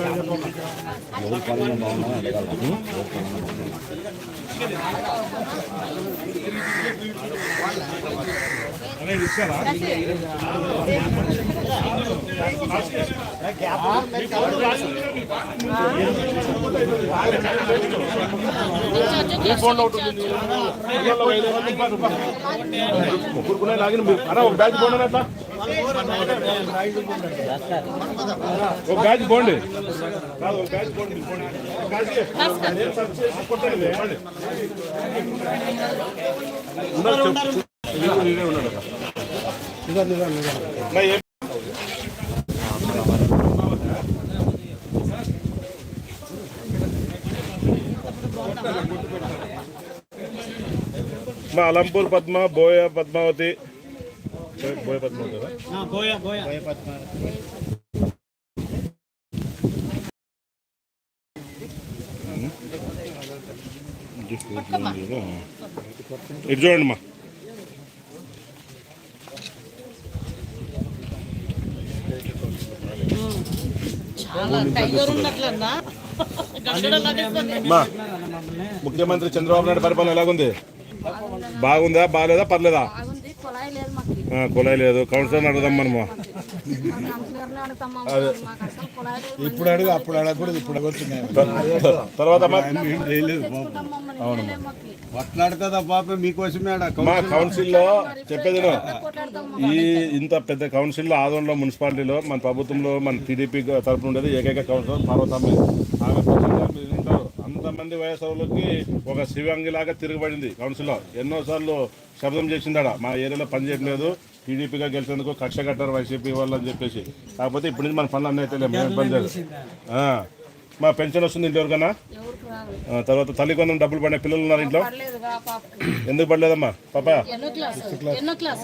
ఎవరు పాలన బాగున్నా ముగ్గురుకునే లాగిన మీరు అన్న ఒక బ్యాచ్ పోండి అట్లా ఒక బ్యాచ్ పోండి కాదు, ఒక బ్యాచ్ పోండి మీరు పోండి. ఒక బ్యాచ్కి. మా అలంపూర్ పద్మ బోయ పద్మావతి. బోయ పద్మావతి కదా? చూడండి. మా. ముఖ్యమంత్రి చంద్రబాబు నాయుడు పరిపాలన ఎలాగుంది? బాగుందా బాగాలేదా పర్లేదా? కులాయి లేదు. కౌన్సిలర్ అడుగుదాం మనము. ఇప్పుడు అడుగు అప్పుడు అడగకూడదు ఇప్పుడు అడుగుతున్నాయి. తర్వాత మాకు. మాట్లాడుతుందా పాప? మీకోసమే మా కౌన్సిల్లో చెప్పేది ఈ ఇంత పెద్ద కౌన్సిల్లో ఆదోళన మున్సిపాలిటీలో మన ప్రభుత్వంలో మన టీడీపీ తరఫున ఉండేది ఏకైక కౌన్సిలర్ పార్వతమ్మ. ఆమె అంతమంది వయసులకి ఒక శివంగిలాగా తిరగబడింది కౌన్సిల్లో ఎన్నోసార్లు శబ్దం చేసిందాడ మా ఏరియాలో పని చేయట్లేదు. టీడీపీగా గెలిచేందుకు కక్ష కట్టారు వైసీపీ వాళ్ళు అని చెప్పేసి. కాకపోతే ఇప్పటి నుంచి మన పనులు అన్నీ అయితే మేము పని చేయాలి ఆ. మా పెన్షన్ వస్తుంది ఇంట్లో ఎవరికన్నా? తర్వాత తల్లి కొందరు డబ్బులు పడే పిల్లలు ఉన్నారు ఇంట్లో? ఎందుకు పడలేదమ్మా? పాప? ఎన్నో క్లాస్? ఎన్నో క్లాస్?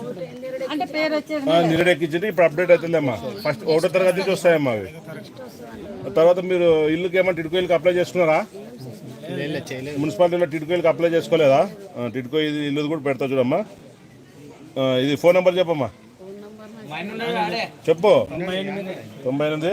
అంటే పేరు వచ్చేది నిరుడు ఎక్కించింది ఇప్పుడు అప్డేట్ అవుతుందమ్మా ఫస్ట్ ఒకటో తరగతి నుంచి వస్తాయమ్మా అవి. తర్వాత మీరు ఇల్లుకి ఏమన్నా టిడ్కోయిల్కి అప్లై చేసుకున్నారా? మున్సిపాలిటీలో టిడ్కోయిల్కి అప్లై చేసుకోలేదా? టిడ్కో ఇది ఇల్లు కూడా పెడతా చూడమ్మా. ఇది ఫోన్ నెంబర్ చెప్పమ్మా. చెప్పు. తొంభై ఎనిమిది.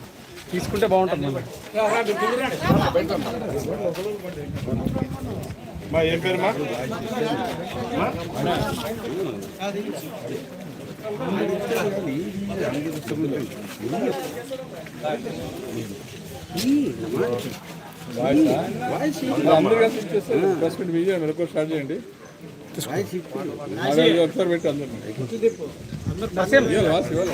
తీసుకుంటే బాగుంటుంది మా ఏం పేరు మా? అందరూ కలిసి ఇచ్చేస్తారు ప్రెస్ మీట్ మీడియా మెలకు స్టార్ట్ చేయండి ఒకసారి పెట్టి అందరు ఇవ్వాలి వాసి. ఇవ్వాలి